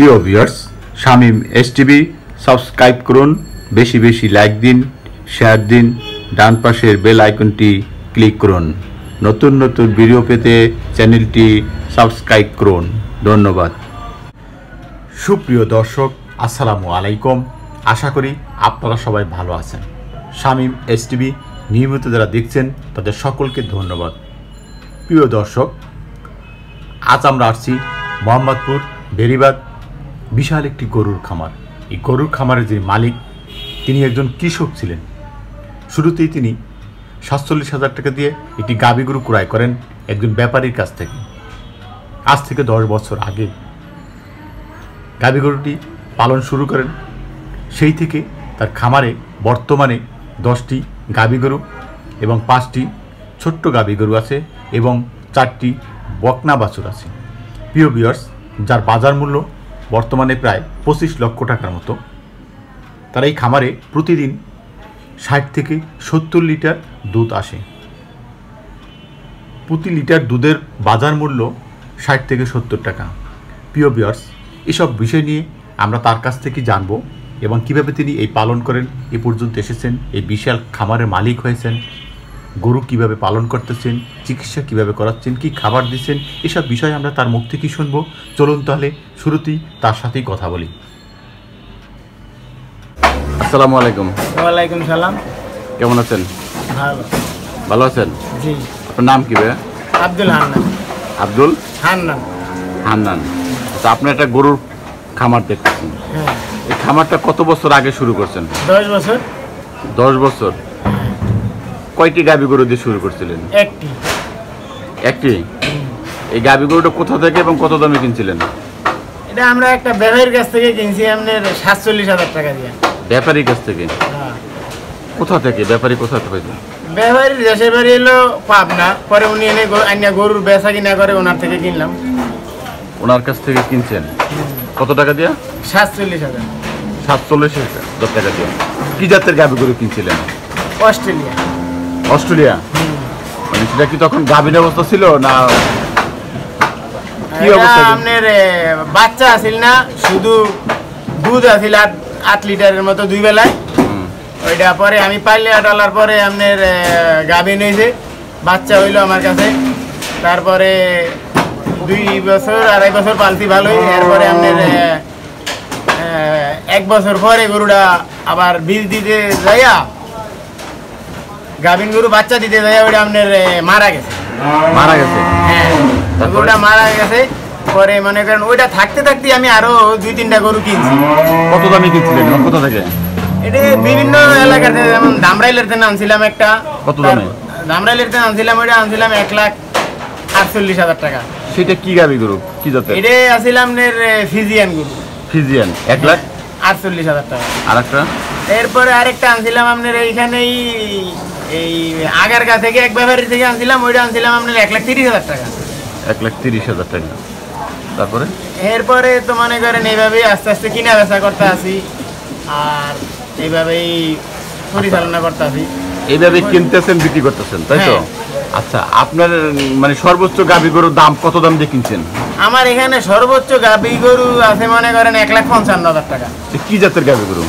প্রিয় viewers, Shamim S TV subscribe করুন, বেশি বেশি লাইক দিন, শেয়ার দিন, ডান পাশের বেল আইকনটি ক্লিক করুন। নতুন নতুন ভিডিও পেতে চ্যানেলটি সাবস্ক্রাইব করুন। ধন্যবাদ। সুপ্রিয় দর্শক, আসসালামু আলাইকুম। আশা করি আপনারা সবাই ভালো আছেন। শামিম এস টিভি নিয়মিত যারা দেখছেন, তাদের সকলকে ধন্যবাদ। প্রিয় দর্শক, আজ আমরা আসছি মোহাম্মদপুর, বেরিবাদ বিশাল একটি গরুর খামার। এই গরুর খামারের যে মালিক, তিনি একজন কৃষক ছিলেন। শুরুতেই তিনি সাতচল্লিশ হাজার টাকা দিয়ে একটি গাভী গরু ক্রয় করেন একজন ব্যাপারীর কাছ থেকে। আজ থেকে দশ বছর আগে গাভী গরুটি পালন শুরু করেন। সেই থেকে তার খামারে বর্তমানে দশটি গাভী গরু এবং পাঁচটি ছোট্ট গাভী গরু আছে এবং চারটি বকনা বাছুর আছে। প্রিয় বিয়ার্স যার বাজার মূল্য বর্তমানে প্রায় পঁচিশ লক্ষ টাকার মতো। তার এই খামারে প্রতিদিন ষাট থেকে সত্তর লিটার দুধ আসে। প্রতি লিটার দুধের বাজার মূল্য ষাট থেকে সত্তর টাকা। প্রিয় বিয়ার্স এসব বিষয় নিয়ে আমরা তার কাছ থেকে জানব এবং কীভাবে তিনি এই পালন করেন, এ পর্যন্ত এসেছেন, এই বিশাল খামারের মালিক হয়েছেন গরু কীভাবে পালন করতেছেন চিকিৎসা কীভাবে করাচ্ছেন কি খাবার দিচ্ছেন এসব বিষয় আমরা তার মুখ থেকেই শুনব। চলুন তাহলে শুরুতেই তার সাথেই কথা বলি। আসসালামু আলাইকুম। ওয়ালাইকুম সালাম। কেমন আছেন? ভালো। ভালো আছেন? জি। আপনার নাম কি ভাইয়া? আব্দুল হান্নান। আব্দুল? হান্নান। হান্নান। আচ্ছা আপনি একটা গরুর খামার দেখতেছেন। হ্যাঁ। এই খামারটা কত বছর আগে শুরু করছেন? দশ বছর। দশ বছর। কয়টি গাবি গরু দিয়ে শুরু করছিলেন? একটি। একটি? এই গাবি গরুটা কোথা থেকে এবং কত দামে কিনছিলেন? এটা আমরা একটা ব্যবসায়ীর কাছ থেকে কিনছি আপনার সাতচল্লিশ হাজার টাকা দিয়ে। ব্যাপারীর কাছ থেকে? হ্যাঁ। কোথা থেকে? ব্যাপারী কোথা থেকে ব্যবসায়ীর দেশের বাড়ি এলো পাবনা। পরে উনি এনে আইনা গরুর বেচা কিনা করে ওনার থেকে কিনলাম। ওনার কাছ থেকে কিনছেন? কত টাকা দিয়া? সাতচল্লিশ হাজার। সাতচল্লিশ হাজার টাকা দিয়া। কি জাতের গাবি গরু কিনছিলেন? Australia Australia? মানে সেটা কি তখন গাভীর অবস্থা ছিল না? কি অবস্থা? আপনার বাচ্চা আছিল না শুধু দুধ আছিল আট আট লিটারের মতো দুই বেলায়। ওইটা পরে আমি পাইলে ডলার পরে আপনার গাভী নিয়েছে বাচ্চা হইল আমার কাছে। তারপরে দুই বছর আড়াই বছর পালতি ভালোই। এরপরে আপনার এক বছর পরে গরুটা আবার বীজ দিতে যাইয়া গাভিন গরু বাচ্চা দিতে যাইয়া ওইটা আপনার মারা গেছে। মারা গেছে? হ্যাঁ? গরুটা মারা গেছে পরে মনে করেন ওইটা থাকতে থাকতে আমি আরও দুই তিনটা গরু কিনছি। কত দামে কিনছিলেন? কোথা থেকে? এটি বিভিন্ন এলাকাতে যেমন দামরাইলের থেকে আনছিলাম একটা। কত দামে? দামরাইলের থেকে আনছিলাম ওইটা আনছিলাম এক লাখ আটচল্লিশ হাজার টাকা। সেটা কি গাবি গরু? কি জাতের? এটা আসছিলাম নের ফিজিয়ান গরু। ফিজিয়ান। এক লাখ? আটচল্লিশ হাজার টাকা। আর একটা এরপরে আরেকটা আনছিলাম আপনার এইখানেই এই আগারগা থেকে এক ব্যাপারী থেকে আনছিলাম ওইটা আনছিলাম আপনার এক লাখ তিরিশ হাজার টাকা। এক লাখ তিরিশ হাজার টাকা। তারপরে? এরপরে তো মনে করেন এইভাবেই আস্তে আস্তে কিনা বেচা করতে আসি আর এইভাবেই পরিচালনা করতে আসি। এইভাবে কিনতেছেন বিক্রি করতেছেন তাই তো? হ্যাঁ। আচ্ছা আপনার মানে সর্বোচ্চ গাভী গরুর দাম কত দাম দিয়ে কিনছেন? আমার এখানে সর্বোচ্চ গাভী গরু আছে মনে করেন এক লাখ পঞ্চান্ন হাজার টাকা। কি জাতের গাভী গরু?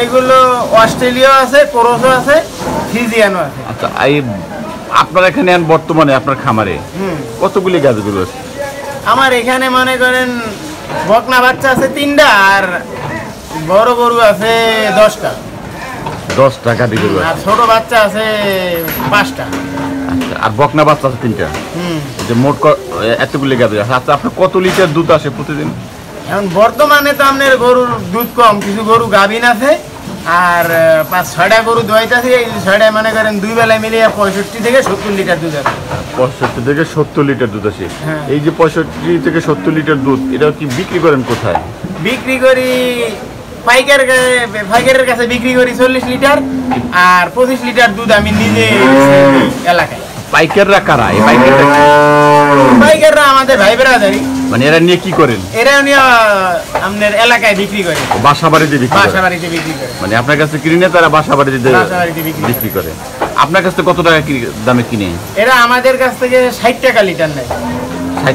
এইগুলো অস্ট্রেলিয়াও আছে কোরসও আছে ফিজিয়ানও আছে। আচ্ছা এই আপনার এখানে এখন বর্তমানে আপনার খামারে কতগুলি গাবি গরু আছে? আমার এখানে মনে করেন বকনা বাচ্চা আছে তিনটা আর বড় গরু আছে দশটা। দশটা গাবি গরু আছে আর ছোট বাচ্চা আছে পাঁচটা। আচ্ছা আর বকনা বাচ্চা আছে তিনটা? হুম। এই যে মোট এতগুলি গাবি আছে। আচ্ছা আপনার কত লিটার দুধ আসে প্রতিদিন? এখন বর্তমানে তো আপনার গরুর দুধ কম কিছু গরু গাভিন আছে আর পাঁচ ছয়টা গরু দোয়াইতেছে এই ছয়টায় মনে করেন দুই বেলায় মিলিয়ে পঁয়ষট্টি থেকে সত্তর লিটার দুধ আছে। পঁয়ষট্টি থেকে সত্তর লিটার দুধ আসে হ্যাঁ। এই যে পঁয়ষট্টি থেকে সত্তর লিটার দুধ এটা কি বিক্রি করেন কোথায়? বিক্রি করি পাইকার পাইকারের কাছে বিক্রি করি চল্লিশ লিটার আর পঁচিশ লিটার দুধ আমি নিজে এলাকায়। পাইকাররা কারা? পাইকাররা পাইকাররা আমাদের ভাই বেড়াদারি মানে এরা নিয়ে কি করেন? এরাও নিয়ে আপনার এলাকায় বিক্রি করে। বাসা বাড়িতে বিক্রি বাসা করে? বাড়িতে বিক্রি করে। মানে আপনার কাছে কিনে তারা বাসা বাড়িতে বিক্রি করে। আপনার কাছে কত টাকা দামে কিনে? এরা আমাদের কাছ থেকে ষাট টাকা লিটার নেয়। হ্যাঁ,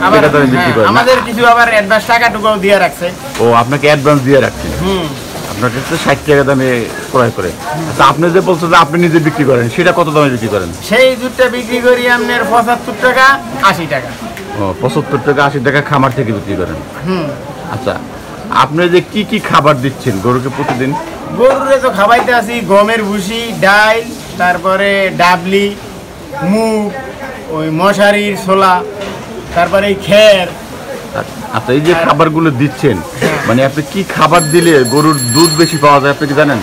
করেন না? আমাদের কিছু আবার অ্যাডভান্স টাকাটুকু দিয়ে রাখছে। ও আপনাকে অ্যাডভান্স দিয়ে রাখছেন হুম। আপনার কাছে ষাট টাকা দামে ক্রয় করে। আচ্ছা আপনি যে বলছেন যে আপনি নিজে বিক্রি করেন সেটা কত দামে বিক্রি করেন? সেই দুধটা বিক্রি করি আপনার পঁচাত্তর টাকা আশি টাকা। পঁচাত্তর টাকা আশি টাকা খামার থেকে বিক্রি করেন। হুম। আচ্ছা আপনি যে কি কি খাবার দিচ্ছেন গরুকে প্রতিদিন? গরুরে তো খাবাইতে আসি গমের ভুসি ডাইল তারপরে ডাবলি মুগ ওই মশারির ছোলা তারপরে এই খের। আচ্ছা এই যে খাবারগুলো দিচ্ছেন মানে আপনি কি খাবার দিলে গরুর দুধ বেশি পাওয়া যায় আপনি কি জানেন?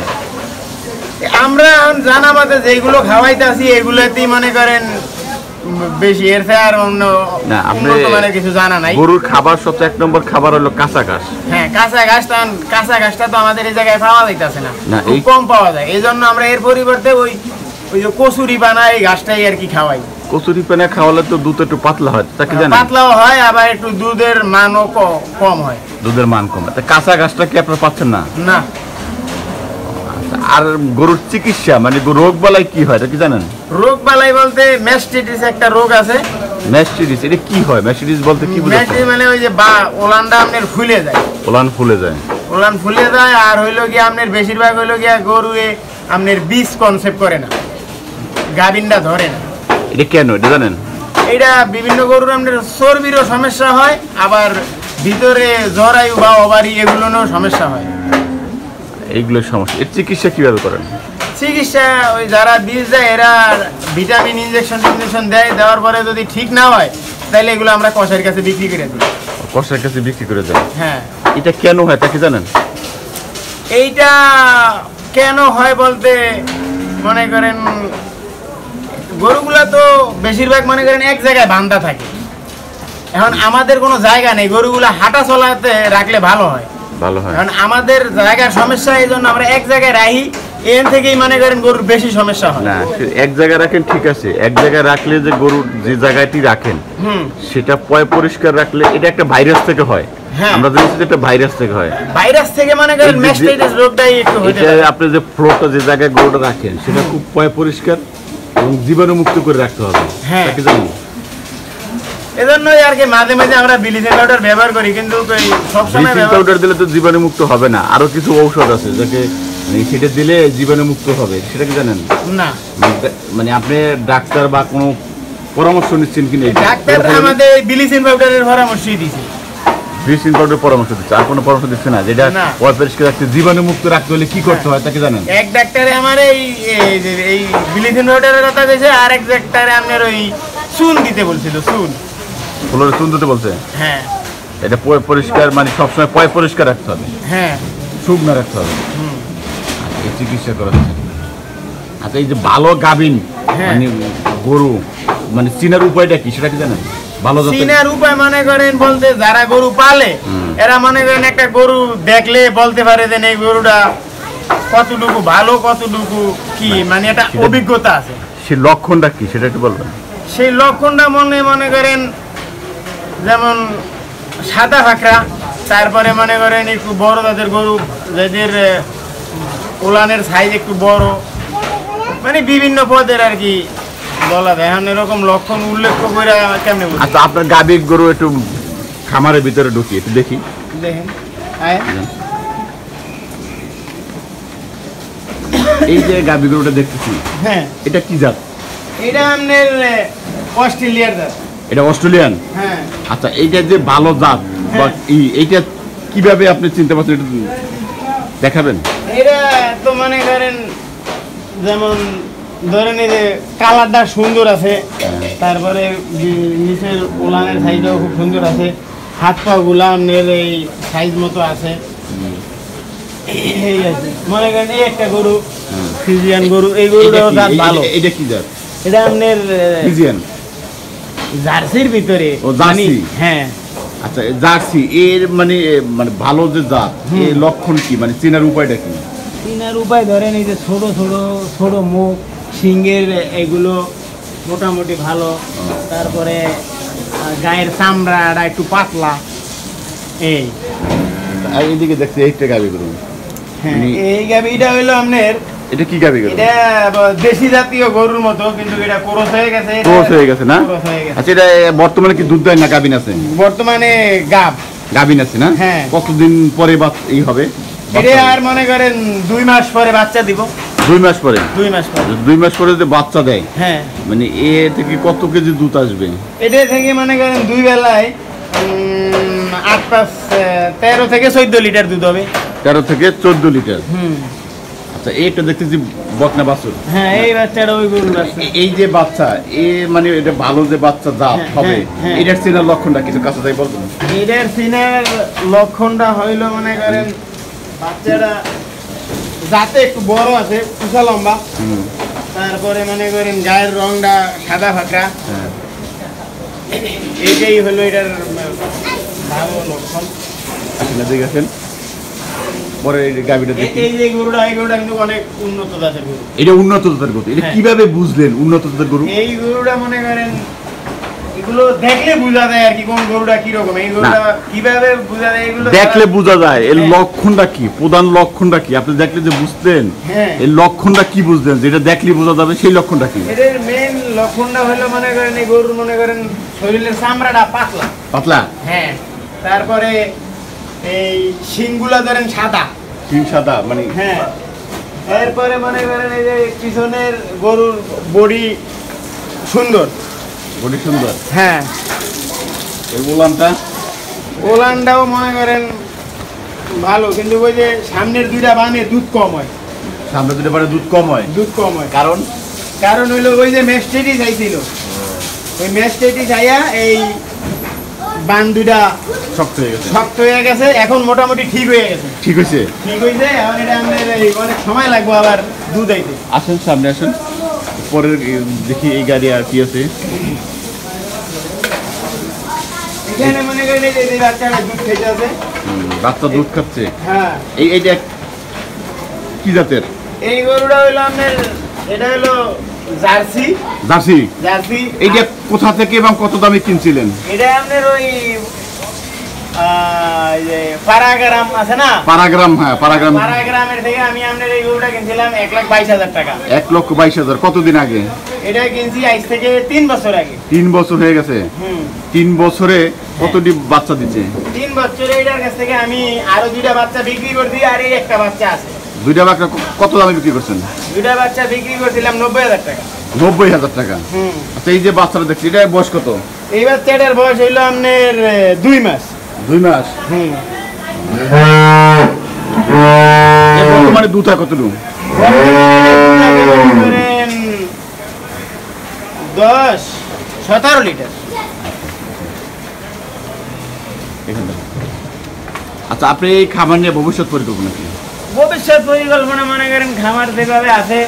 আমরা জানা মতে যেগুলো খাওয়াইতে আসি এগুলোতেই মনে করেন বেশি এর আর অন্য না আপনি কিছু জানা নাই। গরুর খাবার সবচেয়ে এক নম্বর খাবার হলো কাঁচা ঘাস। হ্যাঁ কাঁচা ঘাসটা কাঁচা ঘাসটা তো আমাদের এই জায়গায় পাওয়া যাইতেছে না। কম পাওয়া যায়। এই জন্য আমরা এর পরিবর্তে ওই ওই যে কচুরি বানা এই ঘাসটাই আর কি খাওয়াই। কচুরি পানা খাওয়ালে তো দুধ একটু পাতলা হয় তা কি জানেন? পাতলাও হয় আবার একটু দুধের মানও কম হয়। দুধের মান কমে কাঁচা ঘাসটা কি আপনারা পাচ্ছেন না? না। আর গরুর চিকিৎসা মানে রোগ বালাই কি হয় এটা কি জানেন? রোগ বালাই বলতে ম্যাস্টিটিস একটা রোগ আছে। ম্যাস্টিডিস এটা কি হয়? ম্যাস্টিডিস বলতে কি বোঝাচ্ছে ম্যাস্টিস মানে ওই যে বা ওলানটা আপনার ফুলে যায়। ওলান ফুলে যায়। ওলান ফুলে যায় আর হইল গিয়ে আপনার বেশিরভাগ হইল গিয়া গরু এ আপনার বীজ কনসেপ্ট করে না। গাবিনটা ধরে না। এটা কেন? এটা জানেন? এইটা বিভিন্ন গরুর আপনার চর্বিরও সমস্যা হয় আবার ভিতরে জরায়ু বা ওভারি এগুলোরও সমস্যা হয়। এইগুলোর সমস্যা। এর চিকিৎসা কীভাবে করেন? চিকিৎসা ওই যারা বীজ দেয় এরা ভিটামিন ইঞ্জেকশন ইঞ্জেকশন দেয় দেওয়ার পরে যদি ঠিক না হয় তাহলে এগুলো আমরা কষার কাছে বিক্রি করে দিই। কষার কাছে বিক্রি করে দেন? হ্যাঁ। এটা কেন হয় তা কি জানেন? এইটা কেন হয় বলতে মনে করেন গরুগুলা তো বেশিরভাগ মনে করেন এক জায়গায় বান্ধা থাকে। এখন আমাদের কোনো জায়গা নেই গরুগুলা হাঁটা চলাতে রাখলে ভালো হয়। ভালো হয়। কারণ আমাদের জায়গার সমস্যা এই জন্য আমরা এক জায়গায় থেকেই মনে করেন গরুর বেশি সমস্যা হয়। না এক জায়গায় রাখেন ঠিক আছে এক জায়গায় রাখলে যে গরুর যে জায়গাটি রাখেন সেটা পয় পরিষ্কার রাখলে এটা একটা ভাইরাস থেকে হয়। হ্যাঁ। আমরা জানি যে একটা ভাইরাস থেকে হয়। ভাইরাস থেকে মনে করেন ম্যাস্টাইটিস রোগটাই একটু এটা পারে। আপনি যে ফ্লোরটা যে জায়গায় গরুটা রাখেন সেটা খুব পয় পরিষ্কার এবং জীবাণুমুক্ত করে রাখতে হবে। হ্যাঁ। কি জানেন এজন্যই আর কি মাঝে মাঝে আমরা ব্লিচিং পাউডার ব্যবহার করি কিন্তু সবসময় ব্লিচিং পাউডার দিলে তো জীবাণুমুক্ত হবে না। আরও কিছু ঔষধ আছে যাকে মানে সেটা দিলে জীবাণুমুক্ত হবে সেটা কি জানেন? না। মানে মানে আপনি ডাক্তার বা কোনো পরামর্শ নিচ্ছেন কিনা ডাক্তার আমাদের ব্লিচিং পাউডারের পরামর্শই দিছে ব্লিচিং পাউডার পরামর্শ দিচ্ছে আর কোনো পরামর্শ দিচ্ছে না যেটা পরিষ্কার রাখতে হলে কি করতে হয় তাকে জানেন? এক ডাক্তারে আমার এই এই যে এই ব্লিচিং পাউডারের কথা কইছে আর এক ডাক্তারে আপনার ওই চুন দিতে বলছিল চুন। ফ্লোরে চুন দিতে বলছে? হ্যাঁ। এটা পয় পরিষ্কার মানে সবসময় পয় পরিষ্কার রাখতে হবে। হ্যাঁ। শুকনো রাখতে হবে। হুম। এই চিকিৎসা করা আচ্ছা এই যে ভালো গাবিন হ্যাঁ। মানে গরু মানে চিনার উপায়টা কি সেটা কি জানেন? ভালো চীনের উপায় মনে করেন বলতে যারা গরু পালে এরা মনে করেন একটা গরু দেখলে বলতে পারে যে এই গরুটা কতটুকু ভালো কতটুকু কি? মানে একটা সেটা- অভিজ্ঞতা আছে। সেই লক্ষণটা কি সেটা একটু বলবেন। সেই লক্ষণটা মনে মনে করেন যেমন সাদা ফাঁকড়া তারপরে মনে করেন একটু বড় তাদের গরু যাদের উলানের সাইজ একটু বড় মানে বিভিন্ন পদের আর কি বলা যায়। এখন এরকম লক্ষণ উল্লেখ করে কেমনে আচ্ছা আপনার গাভীর গরু একটু খামারের ভিতরে ঢুকি একটু দেখি। দেখেন। এই যে গাভী গরুটা দেখতেছি হ্যাঁ। এটা কি জাত? এটা আপনার অস্ট্রেলিয়ার জাত। এটা অস্ট্রেলিয়ান? হ্যাঁ। আচ্ছা এইটা যে ভালো জাত বা হ্যাঁ। এই- এইটা কীভাবে আপনি চিনতে পারছেন? এটা দেখাবেন। এটা তো মনে করেন যেমন ধরেন এই যে কালারটা সুন্দর আছে তারপরে যে নিচের উলানের সাইজটাও খুব সুন্দর আছে হাত পা গুলা আপনার এই সাইজ মতো আছে। এই আছে মনে করেন এই একটা গরু ফিজিয়ান গরু এই গরুটাও ভালো। এটা কি জাত? এটা আপনার ফিজিয়ান। জার্সির ভিতরে। ও, জার্সি? মানে- হ্যাঁ। আচ্ছা জার্সি এর মানে মানে ভালো যে জাত এর লক্ষণ কি? মানে চেনার উপায়টা কি? চিনার উপায় ধরেন এই যে ছোট ছোট ছোট মুখ সিংহের এগুলো মোটামুটি ভালো। তারপরে গায়ের চামড়াটা একটু পাতলা। এই। এইদিকে দেখছি এইটা গাভী গরু হ্যাঁ মানে- এই গাবিটা হইল আপনার এটা কি গাবি গরু? এটা দেশি জাতীয় গরুর মতো কিন্তু এটা কোরস হয়ে গেছে ক্রস হয়ে গেছে না। আচ্ছা এটা বর্তমানে কি দুধ দেয় না গাবিন আছে বর্তমানে গাব। গাবিন আছে না? হ্যাঁ। কতদিন পরে এই হবে? এটা আর মনে করেন দুই মাস পরে বাচ্চা দিব। দুই মাস পরে? দুই মাস পরে। দুই মাস পরে যদি বাচ্চা দেয়? হ্যাঁ। মানে এ থেকে কত কেজি দুধ আসবে? এটা থেকে মনে করেন দুই বেলায় উম, আট পাঁচ তেরো থেকে চোদ্দ লিটার দুধ হবে। তেরো থেকে চোদ্দ লিটার। হুম। আচ্ছা এইটা দেখতেছি বকনা বাছুর। হ্যাঁ এই বাচ্চাটা ওই গরুর বাচ্চা এই যে বাচ্চা এ মানে এটা ভালো যে বাচ্চা জাত হ্যাঁ, হবে হ্যাঁ, হ্যাঁ। এটার চেনার লক্ষণটা কিছু কাছে যাই বলবেন? এটার সিনের লক্ষণটা হইল মনে করেন বাচ্চাটা যাতে একটু বড় আছে উঁচা লম্বা। তারপরে মনে করেন গায়ের রংটা সাদা হ্যাঁ। এইটাই হলো এটার ভালো লক্ষণ। আসেন না, দেখেছেন পরে এই- দেখি এই যে গরুটা এই গরুটা কিন্তু অনেক উন্নত জাতের গরু। এটা উন্নত জাতের গরু। এটা হ্যাঁ। কীভাবে বুঝলেন উন্নত জাতের গরু? এই গরুটা মনে করেন এগুলো দেখলে বোঝা যায় আর কি কোন গরুটা কীরকম। এই গরুটা কীভাবে বোঝা যায় এগুলো দেখলে বোঝা যায়। এর হ্যাঁ। লক্ষণটা কি? প্রধান লক্ষণটা কি? আপনি দেখলে যে বুঝতেন হ্যাঁ। এর লক্ষণটা কি বুঝলেন যেটা দেখলে বোঝা যাবে সেই লক্ষণটা কি? এদের মেন লক্ষণটা হলো মনে করেন এই গরুর মনে করেন শরীরের চামড়াটা পাতলা। পাতলা? হ্যাঁ। তারপরে এই শিংগুলা ধরেন সাদা। সিং সাদা মানে হ্যাঁ। এরপরে মনে করেন এই যে পিছনের গরুর বডি সুন্দর। বডি সুন্দর? হ্যাঁ। এই বললামটা ওলানটাও মনে করেন ভালো কিন্তু ওই যে সামনের দুইটা বানে দুধ কম হয়। সামনে দুটো পারে দুধ কম হয়? দুধ কম হয়। কারণ? কারণ হইল ওই যে মেস্টেটি চাইছিল ওই মেস্টেটি চাইয়া এই বান দুইটা শক্ত হয়ে গেছে। শক্ত হয়ে গেছে এখন মোটামুটি ঠিক হয়ে গেছে। ঠিক হয়েছে? ঠিক হয়েছে এখন এটা আমাদের অনেক সময় লাগবে আবার দুধ আইতে। আসেন সামনে আসেন। পরের দেখি এই গাড়ি আর কি আছে। এখানে মনে করেন এই বাচ্চাটা দুধ খেতে আছে। বাচ্চা দুধ খাচ্ছে? হ্যাঁ। এই এইটা কি জাতের? এই গরুটা হইল আপনার এটা হলো জার্সি। জার্সি? জার্সি। এইটা কোথা থেকে এবং কত দামে কিনছিলেন? এটা আপনার ওই আছে না? পারাগ্রাম হ্যাঁ পারাগ্রাম। থেকে আমি আপনার এই গরুটা কিনছিলাম এক লাখ বাইশ হাজার টাকা। এক লক্ষ বাইশ হাজার। কতদিন আগে? এটা কিনছি আজ থেকে তিন বছর আগে। তিন বছর হয়ে গেছে? তিন বছরে কতটি বাচ্চা দিচ্ছে? তিন বছরে এটার কাছ থেকে আমি আরও দুইটা বাচ্চা বিক্রি করছি আর এই একটা বাচ্চা আছে। দুইটা বাচ্চা কত দামে বিক্রি করছেন? দুইটা বাচ্চা বিক্রি করছিলাম নব্বই হাজার টাকা। নব্বই হাজার টাকা। হুম। আচ্ছা এই যে বাচ্চাটা দেখছি এটা বয়স কত? এই বাচ্চাটার বয়স হইল আপনার দুই মাস। দুই মাস? হুম। দুধ হয় কতটুকু? করেন দশ সতেরো লিটার। আচ্ছা আপনি এই খাবার নিয়ে ভবিষ্যৎ পরিকল্পনা কি? ভবিষ্যৎ পরিকল্পনা মনে করেন খামার যেভাবে আছে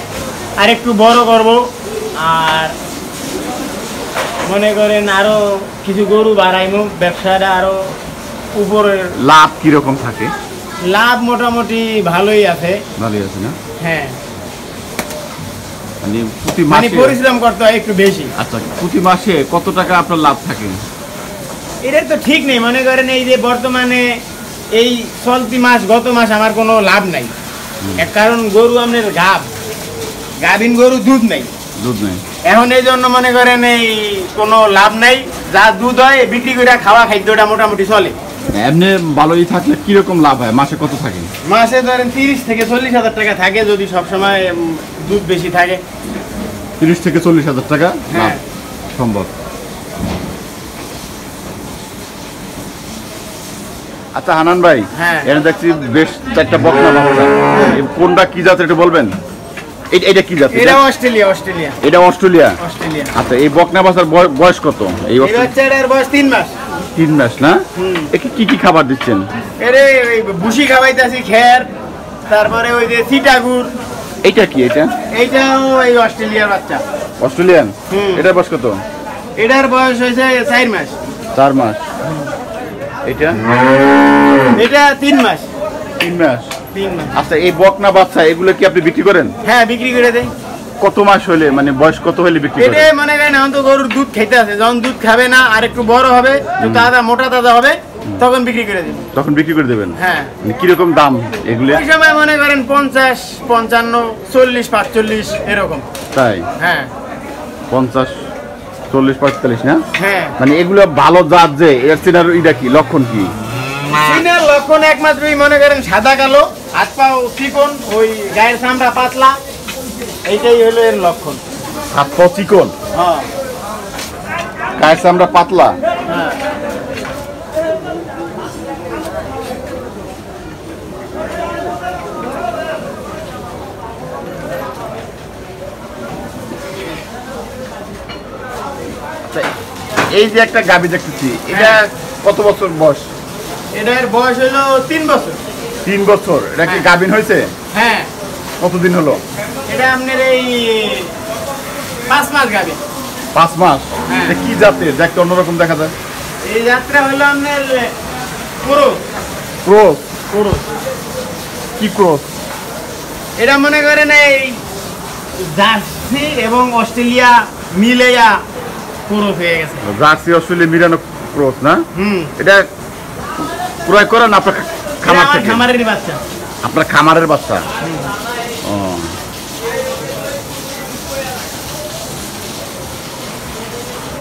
আর একটু বড় করব। আর মনে করেন আরও কিছু গরু বাড়াইমু ব্যবসাটা আরও উপরে লাভ কীরকম থাকে? লাভ মোটামুটি ভালোই আছে। ভালোই আছে না? হ্যাঁ। মানে প্রতি মানে মাসে পরিশ্রম করতে হয় একটু বেশি। আচ্ছা প্রতি মাসে কত টাকা আপনার লাভ থাকে? এটা তো ঠিক নেই। মনে করেন এই যে বর্তমানে এই চলতি মাস গত মাস আমার কোনো লাভ নাই। এক কারণ গরু আপনার গাব। গাভিন গরু দুধ নেই। দুধ নেই। এখন এই জন্য মনে করেন এই কোনো লাভ নাই। যা দুধ হয় বিক্রি করে খাওয়া খাদ্যটা মোটামুটি চলে। এমনি ভালোই থাকলে কীরকম লাভ হয়? মাসে কত থাকে? মাসে ধরেন তিরিশ থেকে চল্লিশ হাজার টাকা থাকে যদি সবসময় দুধ বেশি থাকে। তিরিশ থেকে চল্লিশ হাজার টাকা? লাভ হ্যাঁ সম্ভব। আচ্ছা হানান ভাই হ্যাঁ। এটা দেখছি বেশ চারটা বকনা বাচ্চা কোনটা কি জাতের এটা বলবেন? এটা কি জাত? এটা অস্ট্রেলিয়া অস্ট্রেলিয়া। এটা অস্ট্রেলিয়া? অস্ট্রেলিয়া। আচ্ছা এই বকনা বাচ্চার বয়স কত? এই এই বাচ্চাটার বয়স তিন মাস। তিন মাস না? একে কি কি খাবার দিচ্ছেন? ভুসি খাওয়াইতেছি খের তারপরে ওই যে সিটাগুড় এইটা কি এটা? এইটাও এই অস্ট্রেলিয়ার বাচ্চা। অস্ট্রেলিয়ান? হুম। এটার বয়স কত? এটার বয়স হয়েছে চার মাস। চার মাস। এটা? এটা তিন মাস। তিন মাস? তিন মাস। আচ্ছা এই বকনা বাচ্চা এগুলো কি আপনি বিক্রি করেন? হ্যাঁ বিক্রি করে দেয় কত মাস হলে মানে বয়স কত হলে বিক্রি এটা মনে করেন এখন তো গরুর দুধ খেতে আছে যখন দুধ খাবে না আর একটু বড় হবে তাজা মোটা তাজা হবে তখন বিক্রি করে দিন তখন বিক্রি করে দেবেন? হ্যাঁ। মানে কীরকম দাম এগুলো? ওই সময় মনে করেন পঞ্চাশ পঞ্চান্ন চল্লিশ পাঁচচল্লিশ এরকম। তাই? হ্যাঁ। পঞ্চাশ চল্লিশ পঁয়তাল্লিশ না? হ্যাঁ। মানে এগুলো ভালো জাত যে এর চেনার এটা কি? লক্ষণ কি? চীনের লক্ষণ একমাত্রই মনে করেন সাদা কালো হাত পা চিকন ওই গায়ের চামড়া পাতলা এইটাই হলো এর লক্ষণ। হাত পা চিকন? হ্যাঁ। গায়ের চামড়া পাতলা? হ্যাঁ। এই যে একটা গাবি দেখতেছি এটা কত বছর বয়স? এটার বয়স হলো তিন বছর। তিন বছর এটা কি হ্যাঁ। গাবিন হয়েছে? হ্যাঁ। কতদিন হলো? এটা আপনার এই পাঁচ মাস গাবে পাঁচ মাস? হ্যাঁ। এটা কি জাতের? দেখতে অন্যরকম দেখা যায়। এই যাত্রা হলো আপনার পুরো ক্রোস? পুরো কি ক্রোস? এটা মনে করেন এই জার্সি এবং অস্ট্রেলিয়া মিলেয়া পুরো হয়ে গেছে। জার্সি অস্ট্রেলিয়া মিরানো ক্রোস না? হুম। এটা ক্রয় করেন আপনার এটা খামার থেকে? খামারেরই বাচ্চা। আপনার খামারের বাচ্চা?